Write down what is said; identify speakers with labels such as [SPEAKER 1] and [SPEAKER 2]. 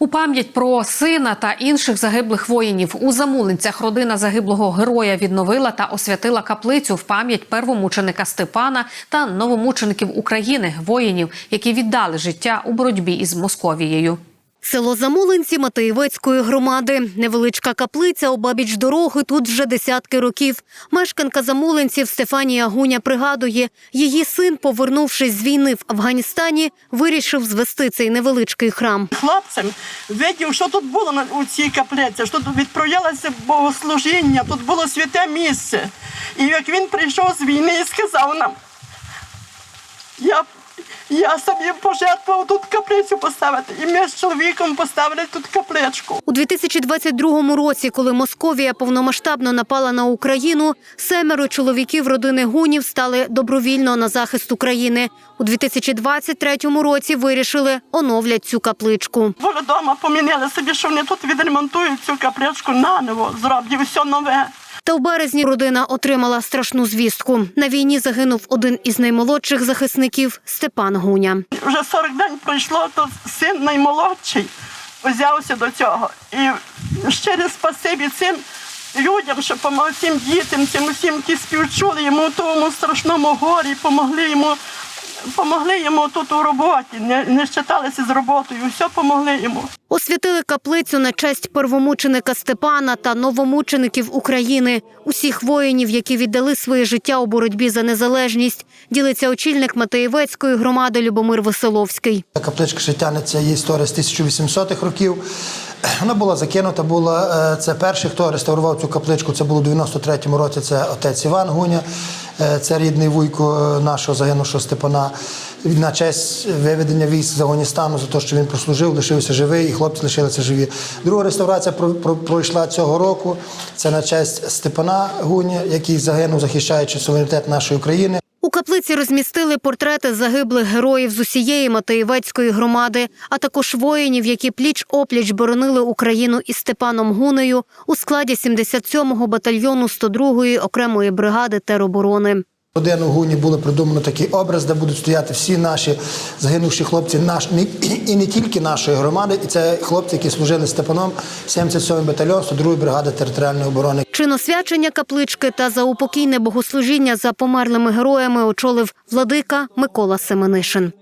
[SPEAKER 1] У пам'ять про сина та інших загиблих воїнів у Замулинцях родина загиблого героя відновила та освятила каплицю в пам'ять первомученика Степана та новомучеників України, воїнів, які віддали життя у боротьбі із Московією.
[SPEAKER 2] Село Замулинці Матеєвецької громади. Невеличка каплиця обабіч дороги тут вже десятки років. Мешканка Замулинців Стефанія Гуня пригадує, її син, повернувшись з війни в Афганістані, вирішив звести цей невеличкий храм.
[SPEAKER 3] хлопцям, видів, що тут було на- у цій каплиці, що тут відправлялося богослужіння, тут було святе місце. І як він прийшов з війни і сказав нам, я, я собі пожертвував тут каплицю поставити. І ми з чоловіком поставили тут капличку.
[SPEAKER 2] У 2022 році, коли Московія повномасштабно напала на Україну, семеро чоловіків родини гунів стали добровільно на захист України. У 2023 році вирішили оновлять цю капличку.
[SPEAKER 3] Були вдома, помінили собі, що вони тут відремонтують цю капличку наново, зроблять все нове.
[SPEAKER 2] Та в березні родина отримала страшну звістку. На війні загинув один із наймолодших захисників Степан Гуня.
[SPEAKER 3] Вже 40 день пройшло, то син наймолодший взявся до цього. І щире спасибі цим людям, що помогли цим дітям, цим усім, які співчули йому тому страшному горі, помогли йому, помогли йому тут у роботі, не, не щиталися з роботою, все помогли йому.
[SPEAKER 2] Освятили каплицю на честь первомученика Степана та новомучеників України, усіх воїнів, які віддали своє життя у боротьбі за незалежність. Ділиться очільник Матеєвецької громади Любомир Веселовський.
[SPEAKER 4] Капличка ще тягнеться її історія з 1800-х років. Вона була закинута. Була е, це перший, хто реставрував цю капличку. Це було у 93-му році. Це отець Іван Гуня, це рідний вуйко е, нашого загинувшого Степана. На честь виведення військ з Афганістану за те, що він прослужив, лишився живий, і хлопці лишилися живі. Друга реставрація про- про- пройшла цього року. Це на честь Степана Гуня, який загинув, захищаючи суверенітет нашої України.
[SPEAKER 2] У каплиці розмістили портрети загиблих героїв з усієї Матеєвецької громади, а також воїнів, які пліч-опліч боронили Україну із Степаном Гунею у складі 77-го батальйону 102-ї окремої бригади тероборони.
[SPEAKER 4] Родину Гуні було придумано такий образ, де будуть стояти всі наші загинувші хлопці, наш і не тільки нашої громади, і це хлопці, які служили Степаном 77 батальйон 102 бригади територіальної оборони.
[SPEAKER 2] Чиносвячення каплички та заупокійне богослужіння за померлими героями очолив владика Микола Семенишин.